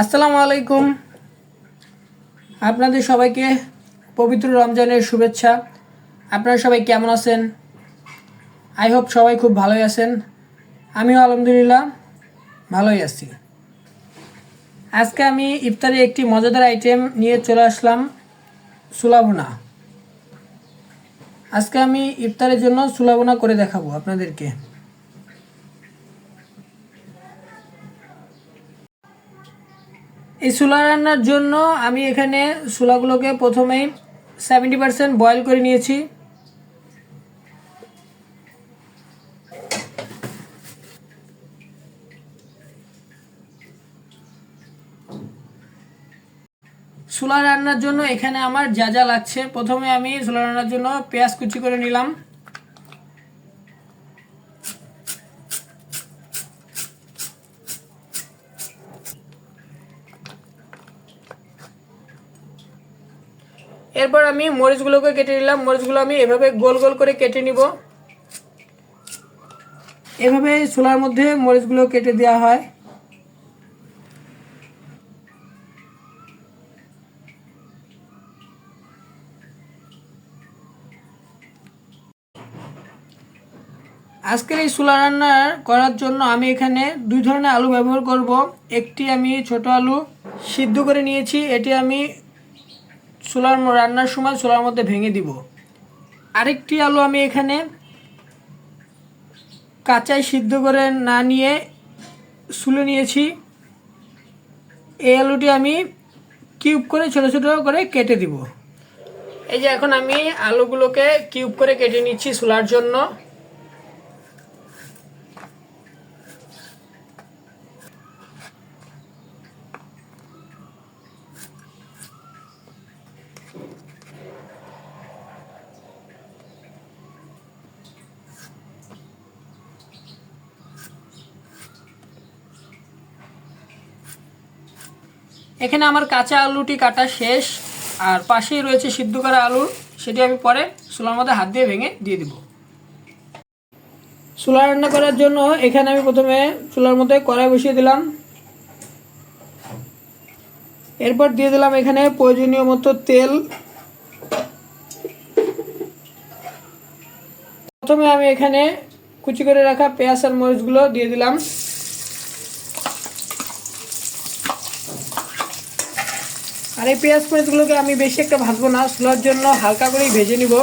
আসসালামু আলাইকুম। আপনাদের সবাইকে পবিত্র রমজানের শুভেচ্ছা। আপনারা সবাই কেমন আছেন? আই হোপ সবাই খুব ভালোই আছেন। আমিও আলহামদুলিল্লাহ ভালোই আছি। আজকে আমি ইফতারে একটি মজাদার আইটেম নিয়ে চলে আসলাম, সুলাভুনা। আজকে আমি ইফতারের জন্য সুলাভুনা করে দেখাবো আপনাদেরকে। এই চুলা রান্নার জন্য আমি এখানে চুলাগুলোকে প্রথমেই সেভেন্টি পার্সেন্ট বয়েল করে নিয়েছি। চুলা রান্নার জন্য এখানে আমার যা যা লাগছে, প্রথমে আমি চুলা রান্নার জন্য পেঁয়াজ কুচি করে নিলাম। এরপর আমি মরিচগুলোকে কেটে নিলাম। মরিচগুলো আমি এভাবে গোল গোল করে কেটে নিব। এভাবে চুলার মধ্যে মরিচগুলো কেটে দেওয়া হয়। আজকের এই চুলা রান্না করার জন্য আমি এখানে দুই ধরনের আলু ব্যবহার করব। একটি আমি ছোট আলু সিদ্ধ করে নিয়েছি। এটি আমি চুলার রান্নার সময় চুলার মধ্যে ভেঙে দিব। আরেকটি আলু আমি এখানে কাঁচাই সিদ্ধ করে না নিয়ে সুলে নিয়েছি। এই আলুটি আমি কিউব করে ছোট ছোট করে কেটে দিব। এই যে এখন আমি আলুগুলোকে কিউব করে কেটে নিচ্ছি চুলার জন্য। এখানে আমার কাঁচা আলুটি কাটা শেষ, আর পাশেই রয়েছে সিদ্ধ করা আলু। সেটি আমি পরে চুলার মধ্যে হাত দিয়ে ভেঙে দিয়ে দিব। চুলা রান্না করার জন্য এখানে আমি প্রথমে চুলার মধ্যে কড়াই বসিয়ে দিলাম। এরপর দিয়ে দিলাম এখানে প্রয়োজনীয় মতো তেল। প্রথমে আমি এখানে কুচি করে রাখা পেঁয়াজ আর মরিচগুলো দিয়ে দিলাম। আর এই পেঁয়াজ পেঁয়াজগুলোকে আমি বেশি একটা ভাজবো না চুলার জন্য হালকা করেই ভেজে নিব।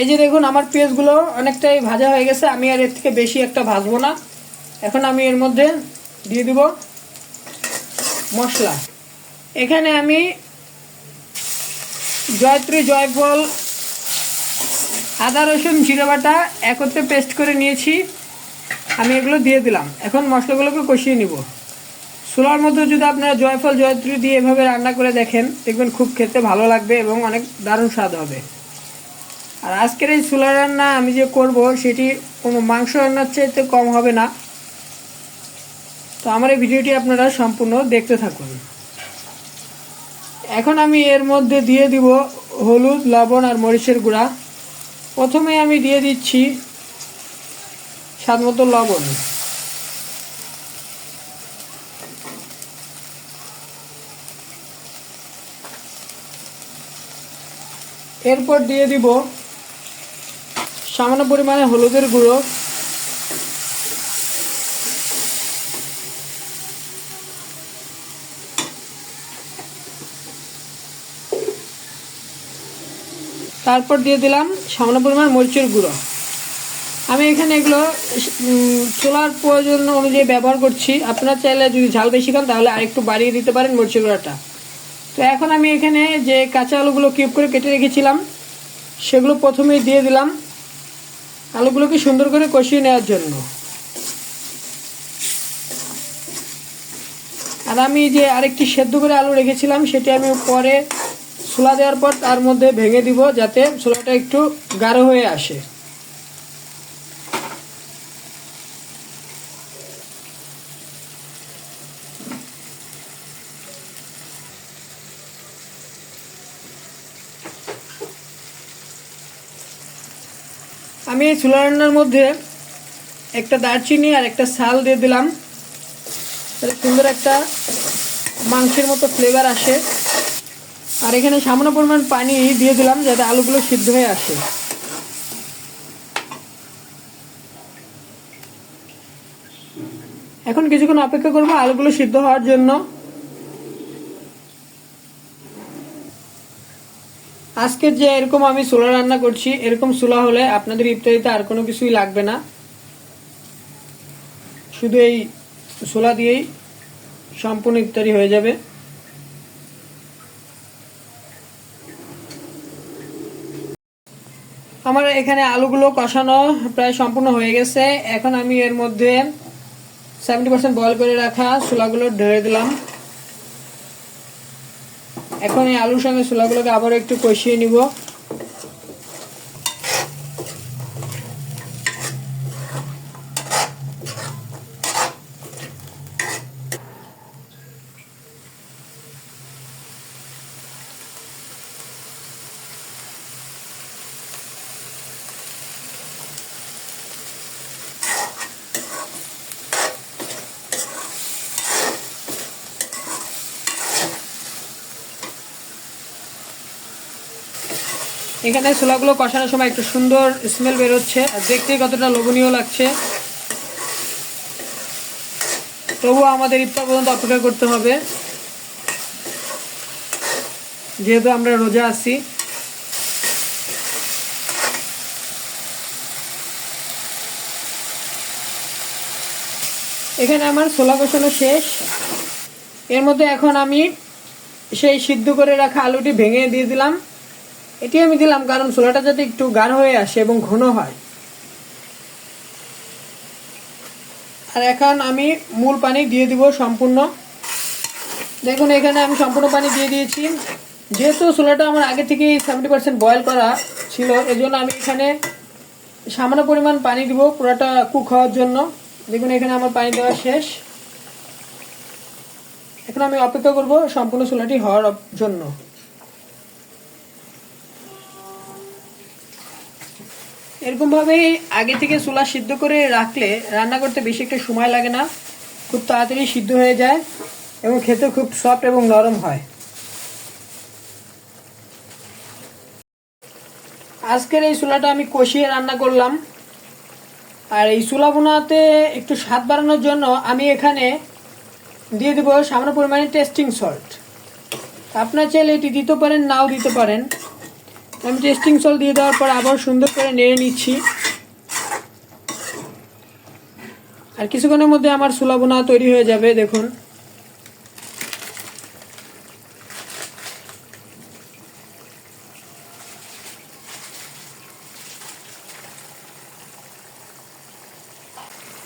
এই যে দেখুন, আমার পেঁয়াজগুলো অনেকটাই ভাজা হয়ে গেছে, আমি আর এর থেকে বেশি একটা ভাজবো না। এখন আমি এর মধ্যে দিয়ে দিব মশলা। এখানে আমি জয়ত্রী জয়ফল আদা, রসুন, জিরে বাটা একত্রে পেস্ট করে নিয়েছি। আমি এগুলো দিয়ে দিলাম। এখন মশলাগুলোকে কষিয়ে নিব। চুলার মধ্যে যদি আপনারা জয়ফল, জয়ত্রী দিয়ে এভাবে রান্না করে দেখেন, দেখবেন খুব খেতে ভালো লাগবে এবং অনেক দারুণ স্বাদ হবে। আর আজকের এই চুলা রান্না আমি যে করব, সেটি কোনো মাংস রান্নার চাইতে কম হবে না। তো আমার এই ভিডিওটি আপনারা সম্পূর্ণ দেখতে থাকুন। এখন আমি এর মধ্যে দিয়ে দিব হলুদ, লবণ আর মরিচের গুঁড়া। প্রথমে আমি দিয়ে দিচ্ছি স্বাদ মতো লবণ। এরপর দিয়ে দিব সামান্য পরিমাণে হলুদের গুঁড়ো। তারপর দিয়ে দিলাম সামান্য পরিমাণ মরিচের গুঁড়ো। আমি এখানে এগুলো চোলার প্রয়োজন অনুযায়ী ব্যবহার করছি। আপনারা চাইলে যদি ঝাল বেশি খান, তাহলে আরেকটু বাড়িয়ে দিতে পারেন মরিচের গুঁড়োটা। তো এখন আমি এখানে যে কাঁচা আলুগুলো কিউব করে কেটে রেখেছিলাম, সেগুলো প্রথমেই দিয়ে দিলাম আলুগুলোকে সুন্দর করে কষিয়ে নেওয়ার জন্য। আর আমি যে আরেকটি সেদ্ধ করে আলু রেখেছিলাম, সেটি আমি পরে ছোলা দেওয়ার পর তার মধ্যে ভেঙে দিব যাতে ছোলাটা একটু গাঢ় হয়ে আসে। আমি ছোলা রান্নার মধ্যে একটা দারচিনি আর একটা সাল দিয়ে দিলাম। সুন্দর একটা মাংসের মতো ফ্লেভার আসে। আর এখানে সামান্য পরিমাণ পানি দিয়ে দিলাম যাতে আলুগুলো সিদ্ধ হয়ে আসে। এখন কিছুক্ষণ অপেক্ষা করব আলুগুলো সিদ্ধ হওয়ার জন্য। আজকে যে এরকম আমি চুলা রান্না করছি, এরকম চুলা হলে আপনাদের ইফতারিতে আর কোনো কিছুই লাগবে না। শুধু এই চুলা দিয়েই সম্পূর্ণ ইফতারি হয়ে যাবে। আমার এখানে আলুগুলো কষানো প্রায় সম্পূর্ণ হয়ে গেছে। এখন আমি এর মধ্যে সেভেন্টি পার্সেন্ট বয়ল করে রাখা ছোলাগুলো ঢেড়ে দিলাম। এখন এই আলুর সঙ্গে ছোলাগুলোকে আবার একটু কষিয়ে নিব। এখানে ছোলাগুলো কষানোর সময় একটু সুন্দর স্মেল বেরোচ্ছে। আর দেখতে কতটা লোভনীয় লাগছে। তবুও আমাদের ইফতার পর্যন্ত অপেক্ষা করতে হবে। যেহেতু আমরা রোজা আছি। এখানে আমার ছোলা কষানো শেষ। এর মধ্যে এখন আমি সেই সিদ্ধ করে রাখা আলুটি ভেঙে দিয়ে দিলাম। এটি আমি দিলাম কারণ ছোলাটা যাতে একটু গাঢ় হয়ে আসে এবং ঘন হয়। আর এখন আমি মূল পানি দিয়ে দিব সম্পূর্ণ। দেখুন, এখানে আমি সম্পূর্ণ পানি দিয়ে দিয়েছি। যেহেতু ছোলাটা আমার আগে থেকেই সেভেন্টি পার্সেন্ট বয়েল করা ছিল, এজন্য আমি এখানে সামান্য পরিমাণ পানি দিব পুরোটা কুক হওয়ার জন্য। দেখুন, এখানে আমার পানি দেওয়া শেষ। এখন আমি অপেক্ষা করব সম্পূর্ণ ছোলাটি হওয়ার জন্য। এরকমভাবেই আগে থেকে চুলা সিদ্ধ করে রাখলে রান্না করতে বেশি একটা সময় লাগে না। খুব তাড়াতাড়ি সিদ্ধ হয়ে যায় এবং খেতে খুব সফট এবং নরম হয়। আজকের এই চুলাটা আমি কষিয়ে রান্না করলাম। আর এই চুলা বোনাতে একটু স্বাদ বাড়ানোর জন্য আমি এখানে দিয়ে দেবো সামান্য পরিমাণে টেস্টিং সল্ট। আপনার চাইলে এটি দিতে পারেন, নাও দিতে পারেন। আমি টেস্টিং সল দিয়ে দেওয়ার পর আবার সুন্দর করে নেড়ে নিচ্ছি। আর কিছুক্ষণের মধ্যে আমার সুলাবোনা তৈরি হয়ে যাবে, দেখুন।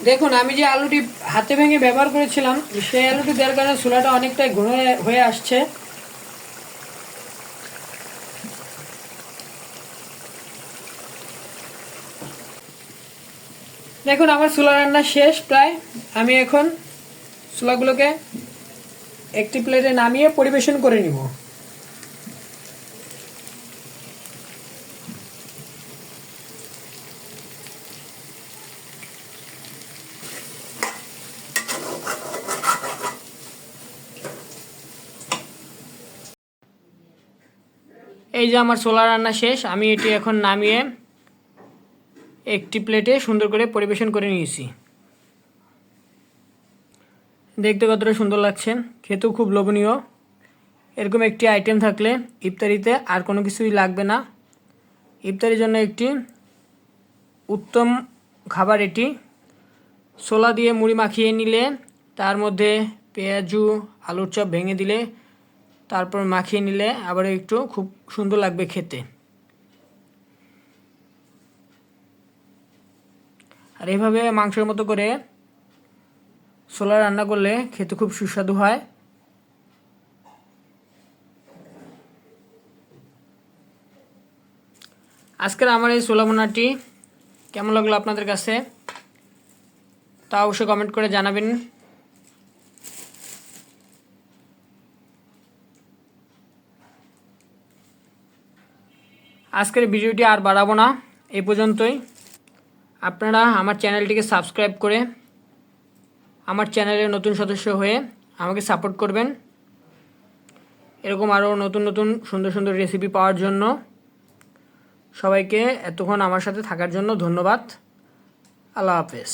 দেখুন, আমি যে আলুটি হাতে ভেঙে ব্যবহার করেছিলাম, সেই আলুটি দেওয়ার কারণে চুলাটা অনেকটাই হয়ে- হয়ে আসছে। দেখুন, আমার চুলা রান্না শেষ প্রায়। আমি এখন চুলাগুলোকে একটি প্লেটে নামিয়ে পরিবেশন করে নিব। এই যে আমার ছোলা রান্না শেষ, আমি এটি এখন নামিয়ে একটি প্লেটে সুন্দর করে পরিবেশন করে নিয়েছি। দেখতে কতটা সুন্দর লাগছে, খেতেও খুব লোভনীয়। এরকম একটি আইটেম থাকলে ইফতারিতে আর কোনো কিছুই লাগবে না। ইফতারির জন্য একটি উত্তম খাবার এটি। ছোলা দিয়ে মুড়ি মাখিয়ে নিলে তার মধ্যে পেঁয়াজু, আলুর চপ ভেঙে দিলে তারপর মাখিয়ে নিলে আবার একটু খুব সুন্দর লাগবে খেতে। আর এইভাবে মাংসের মতো করে ছোলা রান্না করলে খেতে খুব সুস্বাদু হয়। আজকের আমার এই ছোলা বোনাটি কেমন লাগল আপনাদের কাছে? তা অবশ্যই কমেন্ট করে জানাবেন। আজকের ভিডিওটি আর বাড়াবো না এই পর্যন্তই। আপনারা আমার চ্যানেলটিকে সাবস্ক্রাইব করে আমার চ্যানেলের নতুন সদস্য হয়ে আমাকে সাপোর্ট করবেন। এরকম আরও নতুন নতুন, সুন্দর সুন্দর রেসিপি পাওয়ার জন্য সবাইকে এতক্ষণ আমার সাথে থাকার জন্য ধন্যবাদ। আল্লাহ হাফেজ।